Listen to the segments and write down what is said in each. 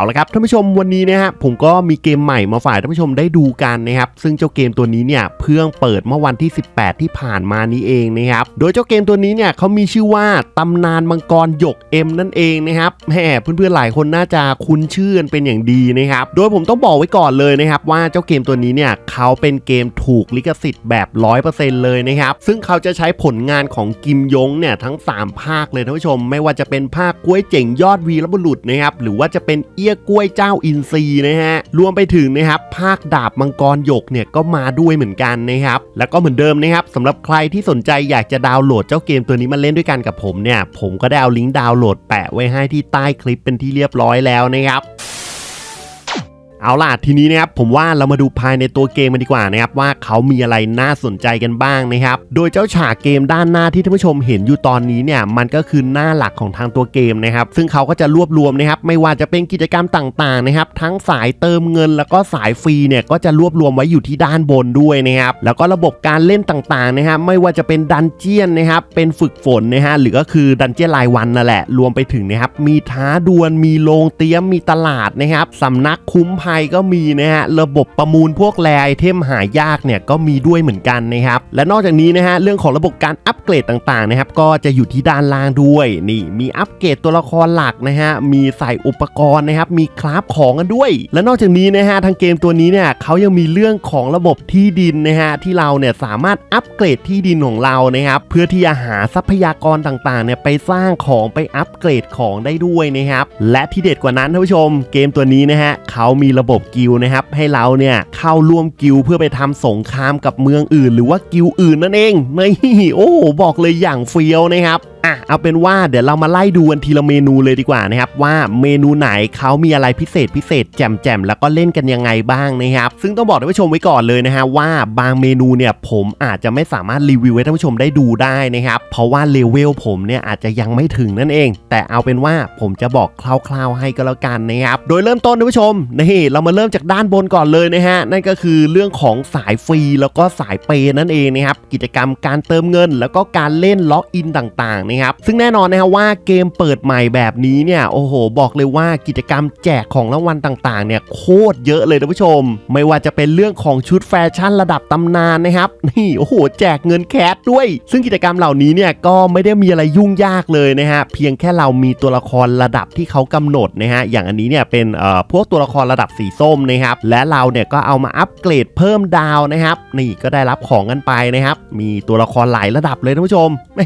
เอาละครับท่านผู้ชมวันนี้นะฮะผมก็มีเกมใหม่มาฝากท่านผู้ชมได้ดูกันนะครับซึ่งเจ้าเกมตัวนี้เนี่ยเพิ่งเปิดเมื่อวันที่ 18 ที่ผ่านมานี้เองนะครับโดยเจ้าเกมตัวนี้เนี่ยเขามีชื่อว่าตำนานมังกรหยกเอ็มนั่นเองนะครับแหมเพื่อนๆหลายคนน่าจะคุ้นชื่อกันเป็นอย่างดีนะครับโดยผมต้องบอกไว้ก่อนเลยนะครับว่าเจ้าเกมตัวนี้เนี่ยเขาเป็นเกมถูกลิขสิทธิ์แบบ 100%เลยนะครับซึ่งเขาจะใช้ผลงานของกิมยงเนี่ยทั้ง 3 ภาคเลยท่านผู้ชม ไม่ว่าจะเป็นภาคกล้วยเจ๋งยอดวีรบุรุษนะครับหรือว่าจะเป็นเอี้ยกล้วยเจ้าอินทรีนะฮะรวมไปถึงนะครับภาคดาบมังกรหยกเนี่ยก็มาด้วยเหมือนกันนะครับแล้วก็เหมือนเดิมนะครับสำหรับใครที่สนใจอยากจะดาวน์โหลดเจ้าเกมตัวนี้มาเล่นด้วยกันกับผมเนี่ยผมก็ได้เอาลิงก์ดาวน์โหลดแปะไว้ให้ที่ใต้คลิปเป็นที่เรียบร้อยแล้วนะครับ เอาล่ะทีนี้นะครับผมว่าเรามาดูภายในตัวเกมกันดีกว่านะครับว่าเขามีอะไรน่าสนใจกันบ้างนะครับโดยเจ้าฉากเกมด้านหน้าที่ท่านผู้ชมเห็นอยู่ตอนนี้เนี่ยมันก็คือหน้าหลักของทางตัวเกมนะครับซึ่งเขาก็จะรวบรวมนะครับไม่ว่าจะเป็นกิจกรรมต่างๆนะครับทั้งสายเติมเงิน แล้วก็สายฟรีเนี่ยก็จะรวบรวมไว้อยู่ที่ด้านบนด้วยนะครับแล้วก็ระบบการเล่นต่างๆนะครับไม่ว่าจะเป็นดันเจียนนะครับเป็นฝึกฝนนะฮะหรือก็คือดันเจียนรายวันนั่นแหละรวมไปถึงนะครับมีท้าดวลมีโรงเตี้ยมมีตลาดนะครับสำนักคุ้มภัยก็มีนะฮะระบบประมูลพวกแรไอเทมหายากเนี่ยก็มีด้วยเหมือนกันนะครับและนอกจากนี้นะฮะเรื่องของระบบการอัปเกรดต่างๆนะครับก็จะอยู่ที่ด้านล่างด้วยนี่มีอัปเกรดตัวละครหลักนะฮะมีใส่อุปกรณ์นะครับมีคราฟของกันด้วย และนอกจากนี้นะฮะทางเกมตัวนี้เนี่ยเขายังมีเรื่องของระบบที่ดินนะฮะที่เราเนี่ยสามารถอัปเกรดที่ดินของเรานะครับเพื่อที่จะหาทรัพยากรต่างๆเนี่ยไปสร้างของไปอัปเกรดของได้ด้วยนะครับและที่เด็ดกว่านั้นท่านผู้ชม เกมตัวนี้นะฮะเขามีระระบบกิลนะครับให้เราเนี่ยเข้าร่วมกิลเพื่อไปทำสงครามกับเมืองอื่น หรือว่ากิลอื่นนั่นเองนี่โอ้บอกเลยอย่างเฟี้ยวนะครับอะเอาเป็นว่าเดี๋ยวเรามาไล่ดูกันทีละเมนูเลยดีกว่านะครับ ว่าเมนูไหนเขามีอะไรพิเศษพิเศษแจ่มๆแล้วก็เล่นกันยังไงบ้างนะครับ ซึ่งต้องบอกท่านผู้ชมไว้ก่อนเลยนะฮะว่าบางเมนูเนี่ยผมอาจจะไม่สามารถรีวิวให้ท่านผู้ชมได้ดูได้นะครับเพราะว่าเลเวลผมเนี่ยอาจจะยังไม่ถึงนั่นเอง แต่เอาเป็นว่าผมจะบอกคร่าวๆให้ก็แล้วกันนะครับโดยเริ่มต้นท่านผู้ชมนี่เรามาเริ่มจากด้านบนก่อนเลยนะฮะนั่นก็คือเรื่องของสายฟรีแล้วก็สายเปย์นั่นเองนะครับกิจกรรมการเติมเงิน แล้วก็การเล่นล็อกอินต่างๆนะครับซึ่งแน่นอนนะครับว่าเกมเปิดใหม่แบบนี้เนี่ยโอ้โห บอกเลยว่ากิจกรรมแจกของรางวัลต่างๆเนี่ยโคตรเยอะเลยท่านผู้ชม ไม่ว่าจะเป็นเรื่องของชุดแฟชั่นระดับตำนานนะครับนี่โอ้โห แจกเงินแคสด้วย ซึ่งกิจกรรมเหล่านี้เนี่ยก็ไม่ได้มีอะไรยุ่งยากเลยนะฮะเพียงแค่เรามีตัวละครระดับที่เขากำหนดนะฮะอย่างอันนี้เนี่ยเป็นเอ่อพวกตัวละครระดับสีส้มนะครับและเราเนี่ยก็เอามาอัปเกรดเพิ่มดาวนะครับนี่ก็ได้รับของกันไปนะครับมีตัวละครหลายระดับเลยท่านผู้ชมแหม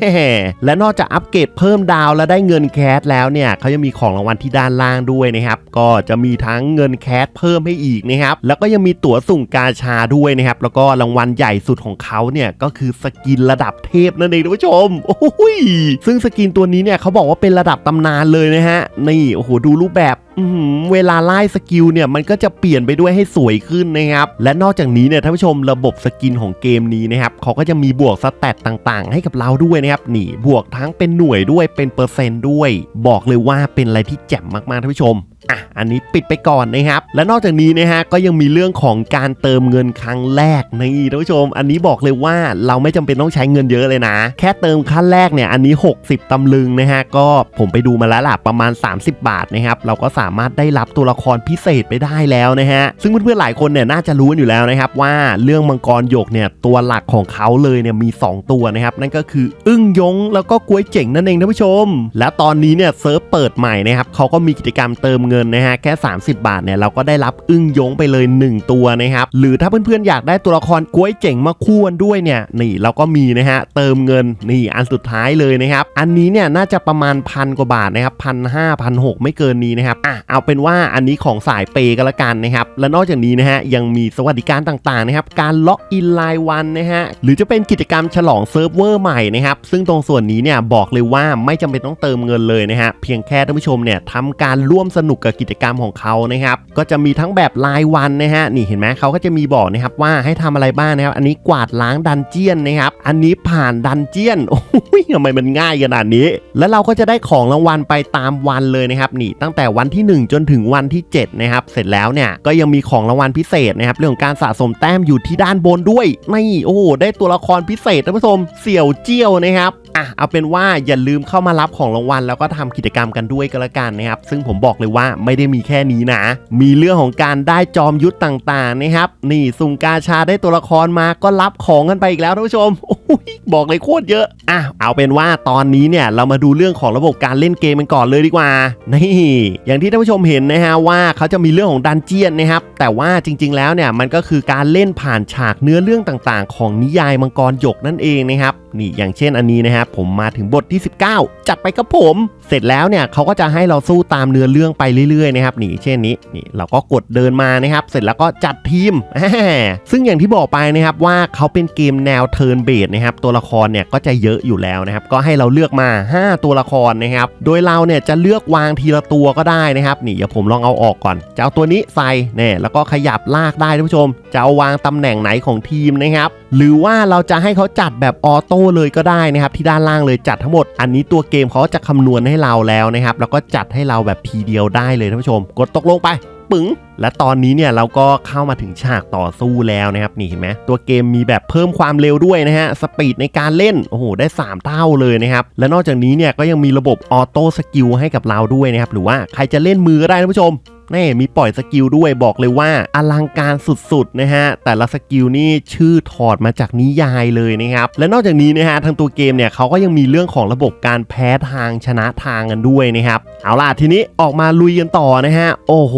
และนอกจากอัปเกรดเพิ่มดาวและได้เงินแคสแล้วเนี่ยเขายังมีของรางวัลที่ด้านล่างด้วยนะครับ ก็จะมีทั้งเงินแคสเพิ่มให้อีกนะครับ แล้วก็ยังมีตั๋วสุ่มกาชาด้วยนะครับ แล้วก็รางวัลใหญ่สุดของเขาเนี่ยก็คือสกินระดับเทพนั่นเองทุกผู้ชม โอ้ยซึ่งสกินตัวนี้เนี่ยเขาบอกว่าเป็นระดับตำนานเลยนะฮะ นี่ โอ้โห ดูรูปแบบ เวลาไล่สกิลเนี่ยมันก็จะเปลี่ยนไปด้วยให้สวยขึ้นนะครับ และนอกจากนี้เนี่ยท่านผู้ชมระบบสกินของเกมนี้นะครับเขาก็จะมีบวกสแตตต่างๆ ให้กับเราด้วยนะครับนี่บวกทั้งเป็นหน่วยด้วยเป็นเปอร์เซนต์ด้วย บอกเลยว่าเป็นอะไรที่แจ่มมากๆท่านผู้ชม อะอันนี้ปิดไปก่อนนะครับ และนอกจากนี้นะฮะก็ยังมีเรื่องของการเติมเงินครั้งแรกนี่ท่านผู้ชม อันนี้บอกเลยว่าเราไม่จำเป็นต้องใช้เงินเยอะเลยนะ แค่เติมขั้นแรกเนี่ยอันนี้ 60ตำลึงนะฮะก็ผมไปดูมาแล้วล่ะประมาณ 30 บาทนะครับเราก็สามารถได้รับตัวละครพิเศษไปได้แล้วนะฮะซึ่งเพื่อนๆหลายคนเนี่ยน่าจะรู้กันอยู่แล้วนะครับว่าเรื่องมังกรหยกเนี่ยตัวหลักของเขาเลยเนี่ยมี 2 ตัวนะครับนั่นก็คืออึ้งยงแล้วก็กล้วยเจ๋งนั่นเองท่านผู้ชม และตอนนี้เนี่ยเซิร์ฟเปิดใหม่นะครับเขาก็มีกิจกรรมเติมเงินนะฮะแค่ 30 บาทเนี่ยเราก็ได้รับอึ้งยงไปเลย 1 ตัวนะครับหรือถ้าเพื่อนๆอยากได้ตัวละครกล้วยเจ๋งมาคู่กันด้วยเนี่ยนี่เราก็มีนะฮะเติมเงินนี่อันสุดท้ายเลยนะครับอันนี้เนี่ยน่าจะประมาณพันกว่าบาทนะครับพันห้าพันหกไม่เกินนี้นะครับอะเอาเป็นว่าอันนี้ของสายเปย์กันละกันนะครับและนอกจากนี้นะฮะยังมีสวัสดิการต่างๆนะครับการล็อกอินรายวันนะฮะหรือจะเป็นกิจกรรมฉลองเซิร์ฟเวอร์ใหม่นะครับซึ่งตรงส่วนนี้เนี่ยบอกเลยว่าไม่จำเป็นต้องเติมเงินเลยนะฮะเพียงแค่ท่านผู้ชมเนี่ยทำการร่วมสนุกกับกิจกรรมของเขานะครับ ก็จะมีทั้งแบบรายวันนะฮะนี่เห็นไหมเขาก็จะมีบอกนะครับว่าให้ทำอะไรบ้างนะครับ อันนี้กวาดล้างดันเจียนนะครับ อันนี้ผ่านดันเจียนโอ้ยทำไมมันง่ายขนาดนี้ แล้วเราก็จะได้ของรางวัลไปตามวันเลยนะครับนี่ตั้งแต่วันที่ 1 จนถึงวันที่7นะครับเสร็จแล้วเนี่ยก็ยังมีของรางวัลพิเศษนะครับเรื่องการสะสมแต้มอยู่ที่ด้านบนด้วยนี่โอ้ได้ตัวละครพิเศษท่านผู้ชมเสี่ยวเจี้ยวนะครับ อะเอาเป็นว่าอย่าลืมเข้ามารับของรางวัล แล้วก็ทำกิจกรรมกันด้วยก็แล้วกันนะครับ ซึ่งผมบอกเลยว่าไม่ได้มีแค่นี้นะ มีเรื่องของการได้จอมยุทธต่างๆนะครับ นี่สุ่มกาชาได้ตัวละครมาก็รับของกันไปอีกแล้วท่านผู้ชมโอ้ยบอกเลยโคตรเยอะ อะ เอาเป็นว่าตอนนี้เนี่ยเรามาดูเรื่องของระบบการเล่นเกมกันก่อนเลยดีกว่า นี่ อย่างที่ท่านผู้ชมเห็นนะฮะว่าเขาจะมีเรื่องของดันเจียนนะครับ แต่ว่าจริง ๆ แล้วเนี่ยมันก็คือการเล่นผ่านฉากเนื้อเรื่องต่างๆ ของนิยายมังกรหยกนั่นเองนะครับนี่อย่างเช่นอันนี้นะครับผมมาถึงบทที่ 19 จัดไปครับผม เสร็จแล้วเนี่ยเขาก็จะให้เราสู้ตามเนื้อเรื่องไปเรื่อยๆนะครับนี่เช่นนี้นี่เราก็กดเดินมานะครับ เสร็จแล้วก็จัดทีมแหมซึ่งอย่างที่บอกไปนะครับว่าเขาเป็นเกมแนวเทิร์นเบสนะครับตัวละครเนี่ยก็จะเยอะอยู่แล้วนะครับก็ให้เราเลือกมา 5 ตัวละครนะครับโดยเราเนี่ยจะเลือกวางทีละตัวก็ได้นะครับนี่เดี๋ยวผมลองเอาออกก่อนจะเอาตัวนี้ใส่เนี่ยแล้วก็ขยับลากได้ท่านผู้ชม จะเอาวางตำแหน่งไหนของทีมนะครับหรือว่าเราจะให้เขาจัดแบบออโต้เลยก็ได้นะครับที่ด้านล่างเลยจัดทั้งหมด อันนี้ตัวเกมเขาจะคำนวณให้เราแล้วนะครับแล้วก็จัดให้เราแบบทีเดียวได้เลยท่านผู้ชม กดตกลงไป ปึ๋งและตอนนี้เนี่ยเราก็เข้ามาถึงฉากต่อสู้แล้วนะครับนี่เห็นไหมตัวเกมมีแบบเพิ่มความเร็วด้วยนะฮะสปีดในการเล่นโอ้โหได้ 3 เท่าเลยนะครับและนอกจากนี้เนี่ยก็ยังมีระบบออโต้สกิลให้กับเราด้วยนะครับหรือว่าใครจะเล่นมือก็ได้นะผู้ชม นี่มีปล่อยสกิลด้วยบอกเลยว่าอลังการสุดๆนะฮะแต่ละสกิลนี่ชื่อถอดมาจากนิยายเลยนะครับและนอกจากนี้นะฮะทางตัวเกมเนี่ยเขาก็ยังมีเรื่องของระบบการแพ้ทางชนะทางกันด้วยนะครับเอาล่ะทีนี้ออกมาลุยกันต่อนะฮะโอ้โห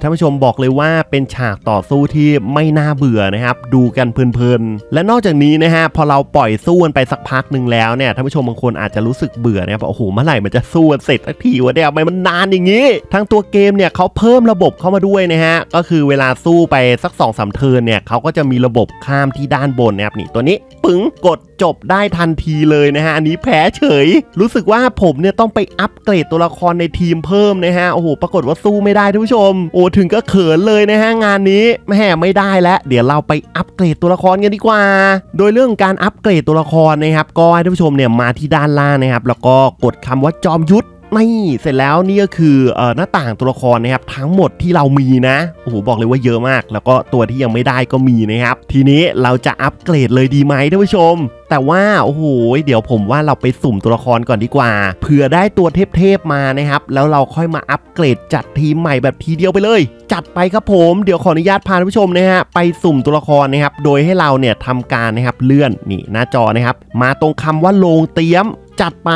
ท่านผู้ชมบอกเลยว่าเป็นฉากต่อสู้ที่ไม่น่าเบื่อนะครับดูกันเพลินๆและนอกจากนี้นะฮะพอเราปล่อยสู้กันไปสักพักหนึ่งแล้วเนี่ยท่านผู้ชมบางคนอาจจะรู้สึกเบื่อนะครับว่าโอ้โหเมื่อไหร่มันจะสู้กันเสร็จสักทีวะเนี่ยทำไมมันนานอย่างนี้ทั้งตัวเกมเนี่ยเขาเพิ่มระบบเข้ามาด้วยนะฮะ ก็คือเวลาสู้ไปสัก2อสามเทิร์นเนี่ยเขาก็จะมีระบบข้ามที่ด้านบนนะครับนี่ตัวนี้ปึ๋งกดจบได้ทันทีเลยนะฮะ อันนี้แพ้เฉย รู้สึกว่าผมเนี่ยต้องไปอัปเกรดตัวละครในทีมเพิ่มนะฮะ โอ้โห ปรากฏว่าสู้ไม่ได้ท่านผู้ชม โอ้ถึงก็เขินเลยนะฮะ งานนี้แม่ไม่ได้แล้วเดี๋ยวเราไปอัปเกรดตัวละครกันดีกว่า โดยเรื่องการอัปเกรดตัวละครนะครับก็ให้ท่านผู้ชมเนี่ยมาที่ด้านล่างนะครับแล้วก็กดคำว่าจอมยุทธ นี่เสร็จแล้วนี่ก็คือออหน้าต่างตัวละครนะครับทั้งหมดที่เรามีนะโอ้โหบอกเลยว่าเยอะมาก แล้วก็ตัวที่ยังไม่ได้ก็มีนะครับ ทีนี้เราจะอัปเกรดเลยดีไหมท่านผู้ชม แต่ว่าโอ้โหเดี๋ยวผมว่าเราไปสุ่มตัวละครก่อนดีกว่าเผื่อได้ตัวเทพๆมานะครับ แล้วเราค่อยมาอัปเกรดจัดทีมใหม่แบบทีเดียวไปเลย จัดไปครับผมเดี๋ยวขออนุญาตพาท่านผู้ชมนะฮะไปสุ่มตัวละครนะครับโดยให้เราเนี่ยทำการนะครับเลื่อนนี่หน้าจอนะครับมาตรงคำว่าโรงเตรียม จัดไป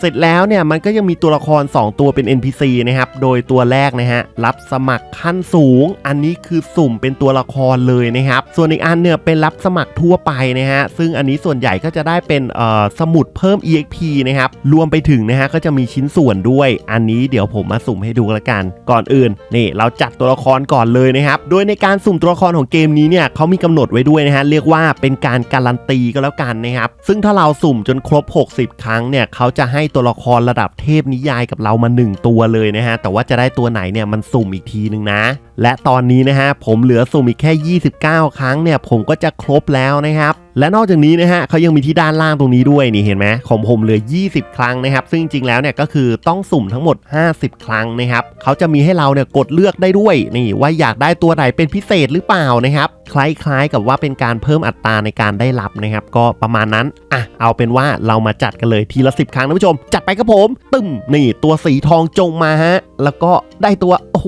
เสร็จแล้วเนี่ยมันก็ยังมีตัวละคร 2 ตัวเป็น NPC นะครับ โดยตัวแรกนะฮะรับสมัครขั้นสูง อันนี้คือสุ่มเป็นตัวละครเลยนะครับ ส่วนอีกอันเนี่ยเป็นรับสมัครทั่วไปนะฮะ ซึ่งอันนี้ส่วนใหญ่ก็จะได้เป็นเอ่อสมุดเพิ่ม EXP นะครับ รวมไปถึงนะฮะก็จะมีชิ้นส่วนด้วย อันนี้เดี๋ยวผมมาสุ่มให้ดูละกัน ก่อนอื่นนี่เราจัดตัวละครก่อนเลยนะครับ โดยในการสุ่มตัวละครของเกมนี้เนี่ยเขามีกำหนดไว้ด้วยนะฮะ เรียกว่าเป็นการการันตีก็แล้วกันนะครับ ซึ่งถ้าเราสุ่มจนครบ 60ครั้งเนี่ยเขาจะให้ตัวละครระดับเทพนิยายกับเรามา 1 ตัวเลยนะฮะ แต่ว่าจะได้ตัวไหนเนี่ยมันสุ่มอีกทีนึงนะและตอนนี้นะฮะผมเหลือสุ่มอีกแค่ 29 ครั้งเนี่ยผมก็จะครบแล้วนะครับและนอกจากนี้นะฮะเขายังมีที่ด้านล่างตรงนี้ด้วยนี่เห็นไหมของผมเหลือ 20 ครั้งนะครับซึ่งจริงๆแล้วเนี่ยก็คือต้องสุ่มทั้งหมด 50 ครั้งนะครับเขาจะมีให้เราเนี่ยกดเลือกได้ด้วยนี่ว่าอยากได้ตัวไหนเป็นพิเศษหรือเปล่านะครับคล้ายๆกับว่าเป็นการเพิ่มอัตราในการได้รับนะครับก็ประมาณนั้นอะเอาเป็นว่าเรามาจัดกันเลยทีละ 10 ครั้งนะผู้ชม จัดไปครับผมตึมนี่ตัวสีทองจงมาฮะแล้วก็ได้ตัวโอ้โห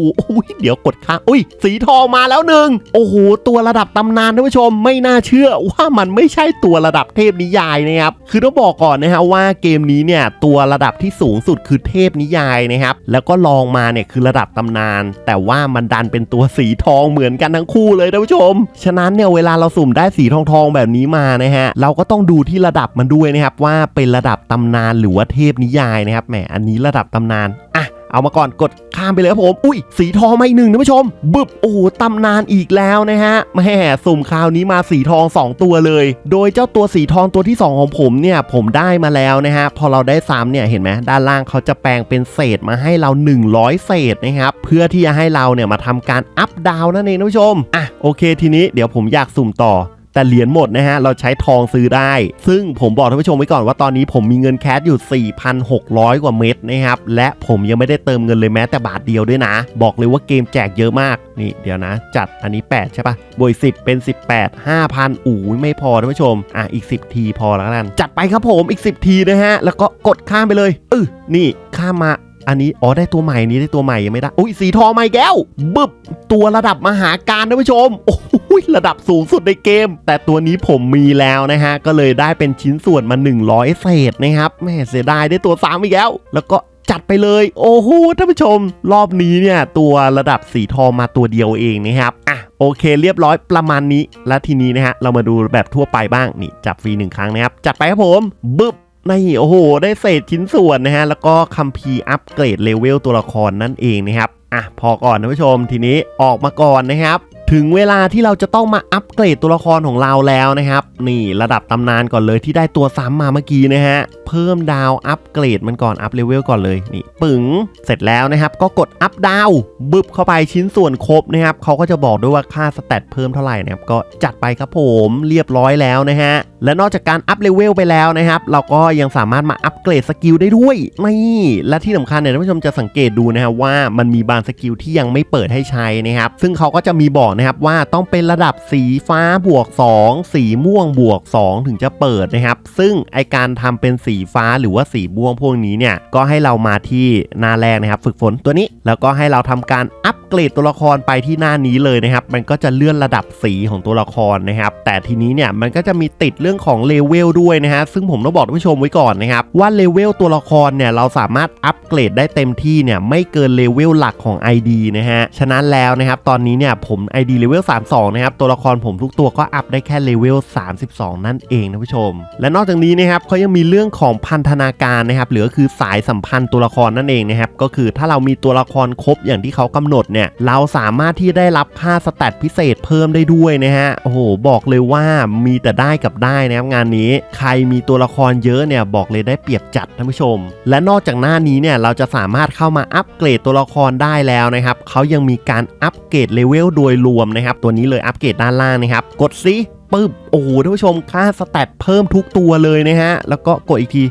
เดี๋ยวกดค้างอุ้ย สีทองมาแล้วหนึ่งโอ้โหตัวระดับตำนานท่านผู้ชมไม่น่าเชื่อว่ามันไม่ใช่ตัวระดับเทพนิยายนะครับคือต้องบอกก่อนนะฮะว่าเกมนี้เนี่ยตัวระดับที่สูงสุดคือเทพนิยายนะครับแล้วก็ลองมาเนี่ยคือระดับตำนาน แต่ว่ามันดันเป็นตัวสีทองเหมือนกันทั้งคู่เลยท่านผู้ชม ฉะนั้นเนี่ยเวลาเราสุ่มได้สีทองทองๆแบบนี้มานะฮะเราก็ต้องดูที่ระดับมันด้วยนะครับว่าเป็นระดับตำนานหรือว่าเทพนิยายนะครับแหมอันนี้ระดับตำนานอะ เอามาก่อนกดข้ามไปเลยครับผม อุ้ย สีทองมาอีกหนึ่งท่านผู้ชม บึบโอ้โหตำนานอีกแล้วนะฮะแหม่สุ่มคราวนี้มาสีทอง 2 ตัวเลย โดยเจ้าตัวสีทองตัวที่ 2 ของผมเนี่ยผมได้มาแล้วนะฮะพอเราได้ซ้ำเนี่ยเห็นไหมด้านล่างเขาจะแปลงเป็นเศษมาให้เรา 100 เศษนะครับเพื่อที่จะให้เราเนี่ยมาทำการอัพดาวนั่นเองท่านผู้ชมอะโอเคทีนี้เดี๋ยวผมอยากสุ่มต่อ แต่เหรียญหมดนะฮะ เราใช้ทองซื้อได้ ซึ่งผมบอกท่านผู้ชมไว้ก่อนว่าตอนนี้ผมมีเงินแคชอยู่ 4,600 กว่าเม็ดนะครับ และผมยังไม่ได้เติมเงินเลยแม้แต่บาทเดียวด้วยนะ บอกเลยว่าเกมแจกเยอะมาก นี่เดี๋ยวนะ จัดอันนี้ 8 ใช่ปะบวก10 เป็น 18 5,000 อู้ยไม่พอท่านผู้ชม อะ อีก 10 ทีพอแล้วกัน จัดไปครับผม อีก 10 ทีนะฮะ แล้วก็กดข้ามไปเลย เออนี่ข้ามมา อันนี้อ๋อได้ตัวใหม่นี้ได้ตัวใหม่ยังไม่ได้อุ้ยสีทองใหม่แก้วบึบตัวระดับมหาการนะผู้ชมโอ้ยระดับสูงสุดในเกม แต่ตัวนี้ผมมีแล้วนะฮะก็เลยได้เป็นชิ้นส่วนมา 100 เศษนะครับแม่เสียดายได้ตัว3อีกแล้ว แล้วก็จัดไปเลย โอ้โหท่านผู้ชม รอบนี้เนี่ยตัวระดับสีทองมาตัวเดียวเองนะครับอะโอเคเรียบร้อยประมาณนี้ และทีนี้นะฮะเรามาดูแบบทั่วไปบ้างนี่จับฟรีหนึ่งครั้งนะครับจัดไปครับผมบึบ ในโอ้โห ได้เศษชิ้นส่วนนะฮะ แล้วก็คัมภีร์อัปเกรดเลเวลตัวละครนั่นเองนะครับ อะ พอก่อนนะผู้ชมทีนี้ออกมาก่อนนะครับถึงเวลาที่เราจะต้องมาอัปเกรดตัวละครของเราแล้วนะครับ นี่ระดับตำนานก่อนเลยที่ได้ตัวซ้ำมาเมื่อกี้นะฮะเพิ่มดาวอัปเกรดมันก่อนอัปเลเวลก่อนเลยนี่ปึ๋งเสร็จแล้วนะครับ ก็กดอัปดาวบึบเข้าไปชิ้นส่วนครบนะครับเขาก็จะบอกด้วยว่าค่าสเตตเพิ่มเท่าไหร่นะครับก็จัดไปครับผมเรียบร้อยแล้วนะฮะและนอกจากการอัพเลเวลไปแล้วนะครับ เราก็ยังสามารถมาอัปเกรดสกิลได้ด้วยนี่และที่สำคัญเนี่ยท่านผู้ชมจะสังเกตดูนะครับว่ามันมีบางสกิลที่ยังไม่เปิดให้ใช้นะครับ ซึ่งเขาก็จะมีบอกนะครับว่าต้องเป็นระดับสีฟ้าบวก 2 สีม่วงบวก 2 ถึงจะเปิดนะครับ ซึ่งไอการทำเป็นสีีฟ้าหรือว่าสีม่วงพวกนี้เนี่ยก็ให้เรามาที่หน้าแรกนะครับ ฝึกฝนตัวนี้แล้วก็ให้เราทำการอัปเกรดตัวละครไปที่หน้านี้เลยนะครับ มันก็จะเลื่อนระดับสีของตัวละครนะครับ แต่ทีนี้เนี่ยมันก็จะมีติดเรื่องของเลเวลด้วยนะฮะ ซึ่งผมต้องบอกท่านผู้ชมไว้ก่อนนะครับ ว่าเลเวลตัวละครเนี่ยเราสามารถอัปเกรดได้เต็มที่เนี่ยไม่เกินเลเวลหลักของ ID นะฮะ ฉะนั้นแล้วนะครับตอนนี้เนี่ยผม ID เลเวล32 นะครับ ตัวละครผมทุกตัวก็อัพได้แค่เลเวล32 นั่นเองนะผู้ชม และนอกจากนี้นะครับเขายังมีเรื่องของพันธนาการนะครับหรือคือสายสัมพันธ์ตัวละครนั่นเองนะครับก็คือถ้าเรามีตัวละครครบอย่างที่เขากำหนดเนี่ยเราสามารถที่ได้รับค่าสแตทพิเศษเพิ่มได้ด้วยนะฮะโอ้โหบอกเลยว่ามีแต่ได้กับได้นะครับงานนี้ใครมีตัวละครเยอะเนี่ยบอกเลยได้เปรียบจัดท่านผู้ชม และนอกจากหน้านี้เนี่ยเราจะสามารถเข้ามาอัปเกรดตัวละครได้แล้วนะครับเขายังมีการอัปเกรดเลเวลโดยรวมนะครับตัวนี้เลยอัปเกรดด้านล่างนะครับกดซิปึ๊บโอ้โหท่านผู้ชมค่าสแตทเพิ่มทุกตัวเลยนะฮะแล้วก็กดอีกที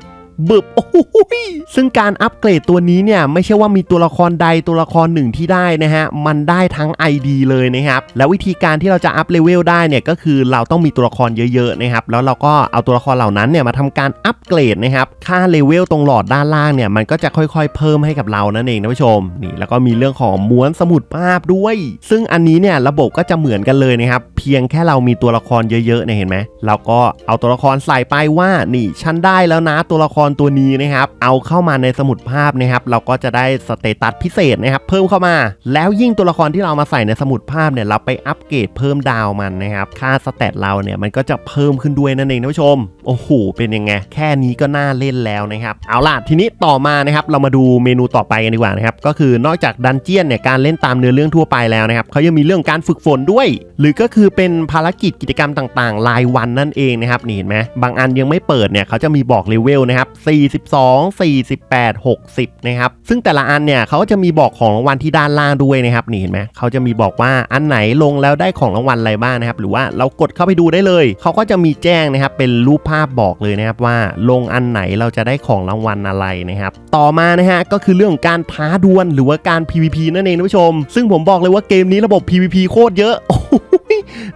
บึบโอ้โหซึ่งการอัปเกรดตัวนี้เนี่ยไม่ใช่ว่ามีตัวละครใดตัวละครหนึ่งที่ได้นะฮะ มันได้ทั้ง ID เลยนะครับ แล้ววิธีการที่เราจะอัพเลเวลได้เนี่ยก็คือเราต้องมีตัวละครเยอะๆนะครับ แล้วเราก็เอาตัวละครเหล่านั้นเนี่ยมาทำการอัปเกรดนะครับค่าเลเวลตรงหลอดด้านล่างเนี่ยมันก็จะค่อยๆ เพิ่มให้กับเรานั่นเองนะผู้ชมนี่แล้วก็มีเรื่องของม้วนสมุดภาพด้วย ซึ่งอันนี้เนี่ยระบบก็จะเหมือนกันเลยนะครับเพียงแค่เรามีตัวละครเยอะๆเนี่ยเห็นไหมเราก็เอาตัวละครใส่ไปว่านี่ฉันได้แล้วนะตัวละครตัวนี้นะครับเอาเข้ามาในสมุดภาพนะครับเราก็จะได้สเตตัสพิเศษนะครับเพิ่มเข้ามา แล้วยิ่งตัวละครที่เรามาใส่ในสมุดภาพเนี่ยเราไปอัปเกรดเพิ่มดาวมันนะครับค่าสเตตเราเนี่ยมันก็จะเพิ่มขึ้นด้วยนั่นเองท่านผู้ชมโอ้โหเป็นยังไงแค่นี้ก็น่าเล่นแล้วนะครับเอาล่ะทีนี้ต่อมานะครับเรามาดูเมนูต่อไปกันดีกว่านะครับก็คือนอกจากดันเจียนเนี่ยการเล่นตามเนื้อเรื่องทั่วไปแล้วนะครับเขายังมีเรื่องการฝึกฝนด้วย หรือก็คือเป็นภารกิจกิจกรรมต่างๆ รายวันนั่นเองนะครับนี่เห็นไหมบางอันยังไม่เปิดเนี่ยเขาจะมีบอกเลเวลนะครับ42 48 60 นะครับ ซึ่งแต่ละอันเนี่ยเขาก็จะมีบอกของรางวัลที่ด้านล่างด้วยนะครับนี่เห็นไหมเขาจะมีบอกว่าอันไหนลงแล้วได้ของรางวัลอะไรบ้างนะครับ หรือว่าเรากดเข้าไปดูได้เลย เขาก็จะมีแจ้งนะครับ เป็นรูปภาพบอกเลยนะครับว่าลงอันไหนเราจะได้ของรางวัลอะไรนะครับ ต่อมานะฮะก็คือเรื่องการท้าดวลหรือว่าการ PVP นั่นเองท่านผู้ชม ซึ่งผมบอกเลยว่าเกมนี้ระบบ PVP โคตรเยอะ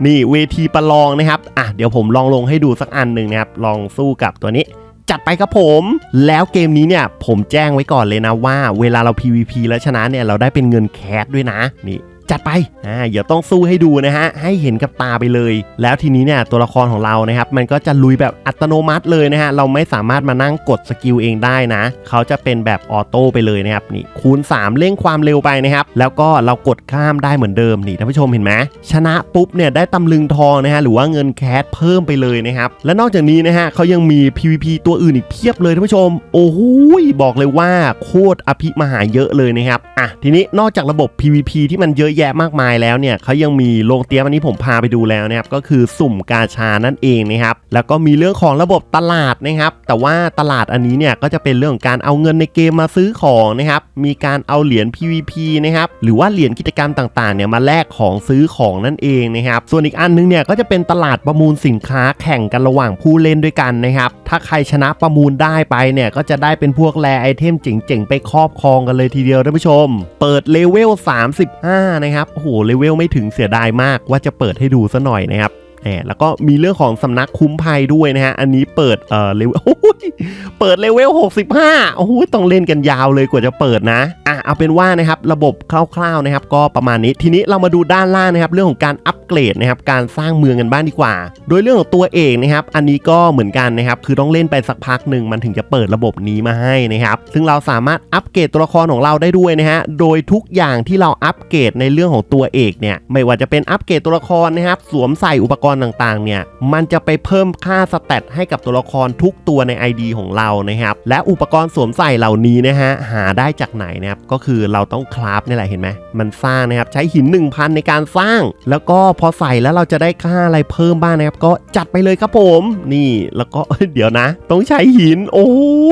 นี่เวทีประลองนะครับ อะเดี๋ยวผมลองลงให้ดูสักอันหนึ่งนะครับ ลองสู้กับตัวนี้ จัดไปครับผม แล้วเกมนี้เนี่ยผมแจ้งไว้ก่อนเลยนะว่า เวลาเรา PVP แล้วชนะเนี่ยเราได้เป็นเงินแคสด้วยนะนี่ จัดไปอ่าเดี๋ยวต้องสู้ให้ดูนะฮะให้เห็นกับตาไปเลย แล้วทีนี้เนี่ยตัวละครของเรานะครับมันก็จะลุยแบบอัตโนมัติเลยนะฮะเราไม่สามารถมานั่งกดสกิลเองได้นะ เขาจะเป็นแบบออโต้ไปเลยนะครับนี่คูณ 3 เร่งความเร็วไปนะครับ แล้วก็เรากดข้ามได้เหมือนเดิมนี่ท่านผู้ชมเห็นไหมชนะปุ๊บเนี่ยได้ตำลึงทองนะฮะหรือว่าเงินแคสเพิ่มไปเลยนะครับและนอกจากนี้นะฮะเขายังมี PVP ตัวอื่นอีกเพียบเลยท่านผู้ชม โอ้โหบอกเลยว่าโคตรอภิมหาเยอะเลยนะครับอะทีนี้นอกจากระบบ PVP ที่มันเยอะแยะแยะมากมายแล้วเนี่ยเขายังมีโรงเตรียมอันนี้ผมพาไปดูแล้วนะครับก็คือสุ่มกาชานั่นเองนะครับแล้วก็มีเรื่องของระบบตลาดนะครับ แต่ว่าตลาดอันนี้เนี่ยก็จะเป็นเรื่องของการเอาเงินในเกมมาซื้อของนะครับมีการเอาเหรียญ PVP นะครับหรือว่าเหรียญกิจกรรมต่างๆเนี่ยมาแลกของซื้อของนั่นเองนะครับส่วนอีกอันนึงเนี่ยก็จะเป็นตลาดประมูลสินค้าแข่งกันระหว่างผู้เล่นด้วยกันนะครับถ้าใครชนะประมูลได้ไปเนี่ยก็จะได้เป็นพวกแรไอเทมเจ๋งๆไปครอบครองกันเลยทีเดียวท่านผู้ชม เปิดเลเวล35นะครับโอ้โหเลเวลไม่ถึงเสียดายมากว่าจะเปิดให้ดูซะหน่อยนะครับ แหมแล้วก็มีเรื่องของสำนักคุ้มภัยด้วยนะฮะ อันนี้เปิดเอ่อเลเวลเปิดเลเวล 65 โอ้โหต้องเล่นกันยาวเลยกว่าจะเปิดนะ อะ เอาเป็นว่านะครับระบบคร่าวๆนะครับ ก็ประมาณนี้ ทีนี้เรามาดูด้านล่างนะครับ เรื่องของการอัปเกรดนะครับการสร้างเมืองกันบ้างดีกว่า โดยเรื่องของตัวเอกนะครับ อันนี้ก็เหมือนกันนะครับ คือต้องเล่นไปสักพักหนึ่งมันถึงจะเปิดระบบนี้มาให้นะครับ ซึ่งเราสามารถอัปเกรดตัวละครของเราได้ด้วยนะฮะ โดยทุกอย่างที่เราอัปเกรดในเรื่องของตัวเอกเนี่ย ไม่ว่าจะเป็นอัปเกรดตัวละครนะครับ สวมใส่อุปกรณ์ต่างๆ เนี่ย มันจะไปเพิ่มค่าสเตตให้กับตัวละครทุกตัวใน ID ของเรานะครับ และอุปกรณ์สวมใส่เหล่านี้นะฮะ หาได้จากไหนนะครับ ก็คือเราต้องคราฟนี่แหละเห็นไหม มันสร้างนะครับ ใช้หิน 1000 ในการสร้าง แล้วก็พอใส่แล้วเราจะได้ค่าอะไรเพิ่มบ้างนะครับ ก็จัดไปเลยครับผม นี่แล้วก็เดี๋ยวนะ ต้องใช้หิน โอ้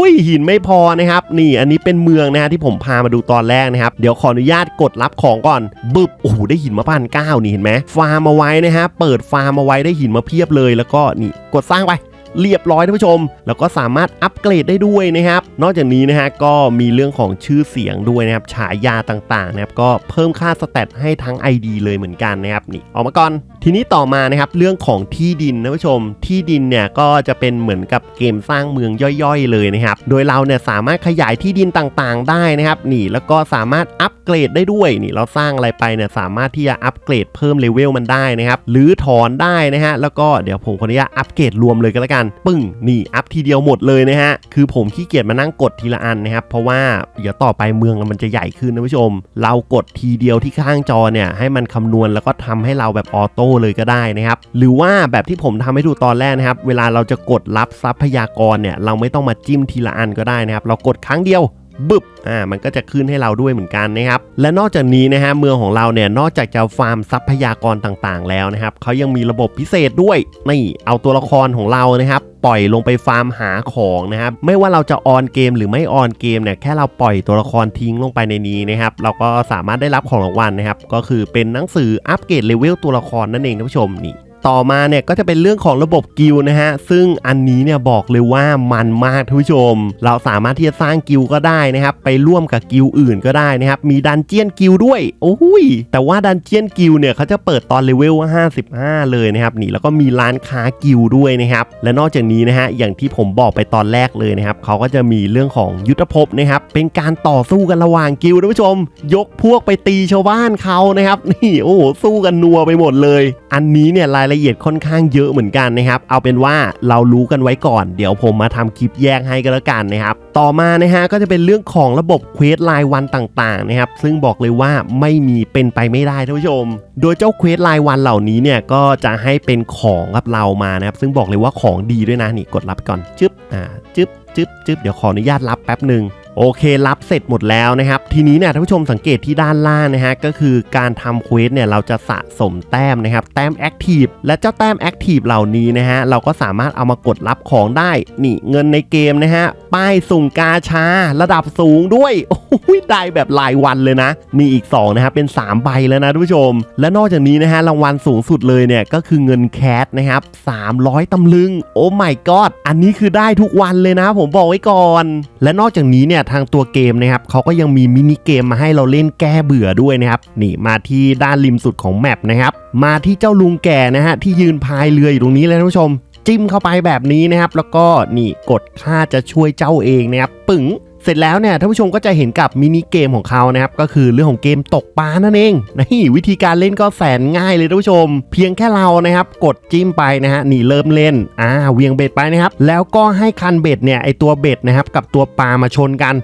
ยหินไม่พอนะครับ นี่อันนี้เป็นเมืองนะฮะที่ผมพามาดูตอนแรกนะครับ เดี๋ยวขออนุญาตกดรับของก่อน บึบ โอ้โหได้หินมาพันเก้านี่เห็นไหมฟาร์มมาไว้นะฮะ เปิดฟาร์มมาไว้ได้หินมาเพียบเลย แล้วก็นี่กดสร้างไป เรียบร้อยท่านผู้ชม แล้วก็สามารถอัปเกรดได้ด้วยนะครับ นอกจากนี้นะฮะก็มีเรื่องของชื่อเสียงด้วยนะครับ ฉายาต่างๆนะครับ ก็เพิ่มค่าสเตตให้ทั้ง ID เลยเหมือนกันนะครับนี่ออกมาก่อน ทีนี้ต่อมานะครับเรื่องของที่ดินนะผู้ชม ที่ดินเนี่ยก็จะเป็นเหมือนกับเกมสร้างเมืองย่อยๆ เลยนะครับ โดยเราเนี่ยสามารถขยายที่ดินต่างๆ ได้นะครับนี่แล้วก็สามารถอัปเกรดได้ด้วยนี่เราสร้างอะไรไปเนี่ยสามารถที่จะอัปเกรดเพิ่มเลเวลมันได้นะครับหรือถอนได้นะฮะแล้วก็เดี๋ยวผมขออนุญาตอัปเกรดรวมเลยก็แล้วกันปึ้งนี่อัพทีเดียวหมดเลยนะฮะคือผมขี้เกียจมานั่งกดทีละอันนะครับเพราะว่าเดี๋ยวต่อไปเมืองมันจะใหญ่ขึ้นนะผู้ชม เรากดทีเดียวที่ข้างจอเนี่ยให้มันคำนวณแล้วก็ทำให้เราแบบออโต้เลยก็ได้นะครับหรือว่าแบบที่ผมทำให้ดูตอนแรกนะครับ เวลาเราจะกดรับทรัพยากรเนี่ยเราไม่ต้องมาจิ้มทีละอันก็ได้นะครับ เรากดครั้งเดียว บึบอ่ามันก็จะขึ้นให้เราด้วยเหมือนกันนะครับ และนอกจากนี้นะฮะเมืองของเราเนี่ยนอกจากจะฟาร์มทรัพยากรต่างๆ แล้วนะครับเขายังมีระบบพิเศษด้วยนี่เอาตัวละครของเรานะครับปล่อยลงไปฟาร์มหาของนะครับไม่ว่าเราจะออนเกมหรือไม่ออนเกมเนี่ยแค่เราปล่อยตัวละครทิ้งลงไปในนี้นะครับเราก็สามารถได้รับของรางวัลนะครับก็คือเป็นหนังสืออัปเกรดเลเวลตัวละครนั่นเองท่านผู้ชมนี่ ต่อมาเนี่ยก็จะเป็นเรื่องของระบบกิลนะฮะ ซึ่งอันนี้เนี่ยบอกเลยว่ามันมากท่านผู้ชม เราสามารถที่จะสร้างกิลก็ได้นะครับ ไปร่วมกับกิลอื่นก็ได้นะครับ มีดันเจียนกิลด์ด้วย โอ้ย แต่ว่าดันเจียนกิลเนี่ยเขาจะเปิดตอนเลเวล55 เลยนะครับนี่แล้วก็มีร้านค้ากิลด์ด้วยนะครับ และนอกจากนี้นะฮะอย่างที่ผมบอกไปตอนแรกเลยนะครับเขาก็จะมีเรื่องของยุทธภพนะครับ เป็นการต่อสู้กันระหว่างกิลท่านผู้ชม ยกพวกไปตีชาวบ้านเขานะครับ นี่โอ้โหสู้กันนัวไปหมดเลย อันนี้เนี่ยรายละเอียดค่อนข้างเยอะเหมือนกันนะครับ เอาเป็นว่าเรารู้กันไว้ก่อน เดี๋ยวผมมาทำคลิปแยกให้ก็แล้วกันนะครับ ต่อมานะฮะก็จะเป็นเรื่องของระบบเควสรายวันต่างๆนะครับ ซึ่งบอกเลยว่าไม่มีเป็นไปไม่ได้ท่านผู้ชม โดยเจ้าเควสรายวันเหล่านี้เนี่ยก็จะให้เป็นของกับเรามานะครับ ซึ่งบอกเลยว่าของดีด้วยนะนี่กดรับไปก่อน จึ๊บอ่าจึ๊บจึ๊บจึ๊บเดี๋ยวขออนุญาตรับแป๊บหนึ่ง โอเครับเสร็จหมดแล้วนะครับ ทีนี้เนี่ยท่านผู้ชมสังเกตที่ด้านล่างนะฮะก็คือการทำเควสเนี่ยเราจะสะสมแต้มนะครับแต้มแอคทีฟและเจ้าแต้มแอคทีฟเหล่านี้นะฮะเราก็สามารถเอามากดรับของได้ นี่เงินในเกมนะฮะป้ายสุ่มกาชา ระดับสูงด้วยโอ้ยได้แบบรายวันเลยนะ มีอีก2นะครับเป็น 3 ใบแล้วนะท่านผู้ชม และนอกจากนี้นะฮะรางวัลสูงสุดเลยเนี่ยก็คือเงินแคสนะครับ300 ตำลึง โอ้ my god อันนี้คือได้ทุกวันเลยนะ ผมบอกไว้ก่อน และนอกจากนี้เนี่ยทางตัวเกมนะครับเขาก็ยังมีมินิเกมมาให้เราเล่นแก้เบื่อด้วยนะครับนี่มาที่ด้านริมสุดของแมปนะครับมาที่เจ้าลุงแก่นะฮะที่ยืนพายเรืออยู่ตรงนี้เลยท่านผู้ชมจิ้มเข้าไปแบบนี้นะครับ แล้วก็นี่กดค่าจะช่วยเจ้าเองนะครับปึ๋ง เสร็จแล้วเนี่ยท่านผู้ชมก็จะเห็นกับมินิเกมของเขานะครับก็คือเรื่องของเกมตกปลานั่นเองนี่วิธีการเล่นก็แสนง่ายเลยท่านผู้ชม เพียงแค่เรานะครับกดจิ้มไปนะฮะนี่เริ่มเล่นอ่าเวียงเบ็ดไปนะครับแล้วก็ให้คันเบ็ดเนี่ยไอตัวเบ็ดนะครับกับตัวปลามาชนกัน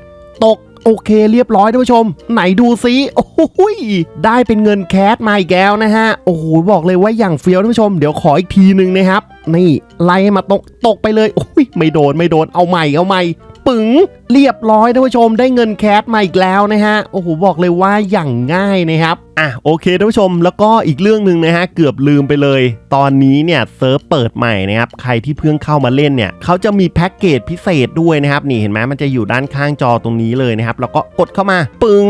ตกโอเคเรียบร้อยท่านผู้ชม ไหนดูซิโอ้หยได้เป็นเงินแคสมาอีกแล้วนะฮะโอ้โหบอกเลยว่าอย่างเฟี้ยวท่านผู้ชมเดี๋ยวขออีกทีหนึ่งนะครับ นี่ไล่มาตกตกไปเลยโอ้ยไม่โดนไม่โดนเอาใหม่เอาใหม่ปึ๋ง เรียบร้อยท่านผู้ชมได้เงินแคสมาอีกแล้วนะฮะโอ้โหบอกเลยว่าอย่างง่ายนะครับอะโอเคท่านผู้ชมแล้วก็อีกเรื่องหนึ่งนะฮะเกือบลืมไปเลย ตอนนี้เนี่ยเซิร์ฟเปิดใหม่นะครับใครที่เพิ่งเข้ามาเล่นเนี่ยเขาจะมีแพ็กเกจพิเศษด้วยนะครับนี่เห็นไหมมันจะอยู่ด้านข้างจอตรงนี้เลยนะครับแล้วก็กดเข้ามาปึ๋ง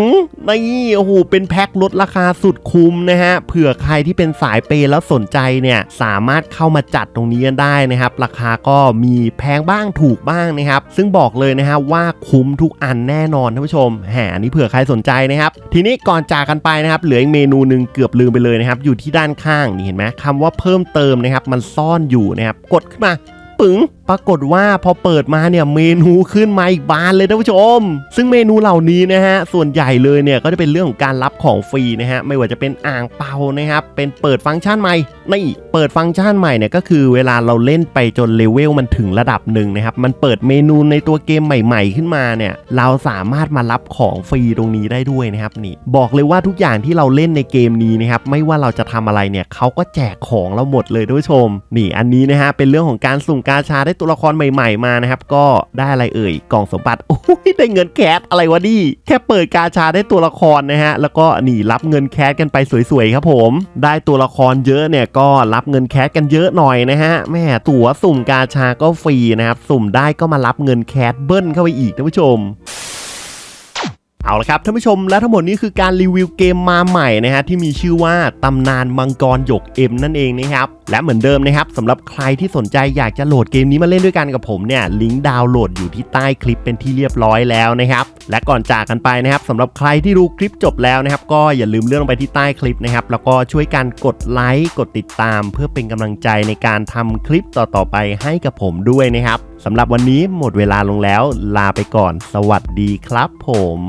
นี่โอ้โหเป็นแพ็คลดราคาสุดคุ้มนะฮะเผื่อใครที่เป็นสายเปย์แล้วสนใจเนี่ยสามารถเข้ามาจัดตรงนี้กันได้นะครับราคาก็มีแพงบ้างถูกบ้างนะครับซึ่งบอกเลยนะฮะว่าคุ้มทุกอันแน่นอนท่านผู้ชมแหมนี่เผื่อใครสนใจนะครับ ทีนี้ก่อนจากกันไปนะครับ เหลืออีกเมนูหนึ่งเกือบลืมไปเลยนะครับ อยู่ที่ด้านข้างนี่เห็นไหมคำว่าเพิ่มเติมนะครับ มันซ่อนอยู่นะครับ กดขึ้นมาปึ๋งปรากฏว่าพอเปิดมาเนี่ยเมนูขึ้นมาอีกบานเลยท่านผู้ชม ซึ่งเมนูเหล่านี้นะฮะส่วนใหญ่เลยเนี่ยก็จะเป็นเรื่องของการรับของฟรีนะฮะไม่ว่าจะเป็นอ่างเปานะครับเป็นเปิดฟังก์ชันใหม่นี่เปิดฟังก์ชันใหม่เนี่ยก็คือเวลาเราเล่นไปจนเลเวลมันถึงระดับหนึ่งนะครับมันเปิดเมนูในตัวเกมใหม่ ๆ ขึ้นมาเนี่ยเราสามารถมารับของฟรีตรงนี้ได้ด้วยนะครับนี่บอกเลยว่าทุกอย่างที่เราเล่นในเกมนี้นะครับไม่ว่าเราจะทำอะไรเนี่ยเขาก็แจกของเราหมดเลยท่านผู้ชมนี่อันนี้นะฮะเป็นเรื่องของการสุ่มกาชาได้ตัวละครใหม่ๆมานะครับ ก็ได้อะไรเอ่ยกล่องสมบัติโอ้ยได้เงินแคสอะไรวะนี่แค่เปิดกาชาได้ตัวละครนะฮะแล้วก็นี่รับเงินแคสกันไปสวยๆครับผม ได้ตัวละครเยอะเนี่ยก็รับเงินแคสกันเยอะหน่อยนะฮะแม่ตั๋วสุ่มกาชาก็ฟรีนะครับสุ่มได้ก็มารับเงินแคสเบิ้ลเข้าไปอีกท่านผู้ชม เอาละครับท่านผู้ชมและทั้งหมดนี้คือการรีวิวเกมมาใหม่นะฮะที่มีชื่อว่าตำนานมังกรหยกเอ็มนั่นเองนะครับและเหมือนเดิมนะครับสำหรับใครที่สนใจอยากจะโหลดเกมนี้มาเล่นด้วยกันกับผมเนี่ยลิงก์ดาวน์โหลดอยู่ที่ใต้คลิปเป็นที่เรียบร้อยแล้วนะครับและก่อนจากกันไปนะครับสำหรับใครที่ดูคลิปจบแล้วนะครับก็อย่าลืมเลื่อนลงไปที่ใต้คลิปนะครับแล้วก็ช่วยกันกดไลค์กดติดตาม เพื่อเป็นกำลังใจในการทำคลิปต่อๆไปให้กับผมด้วยนะครับ สำหรับวันนี้หมดเวลาลงแล้ว ลาไปก่อน สวัสดีครับผม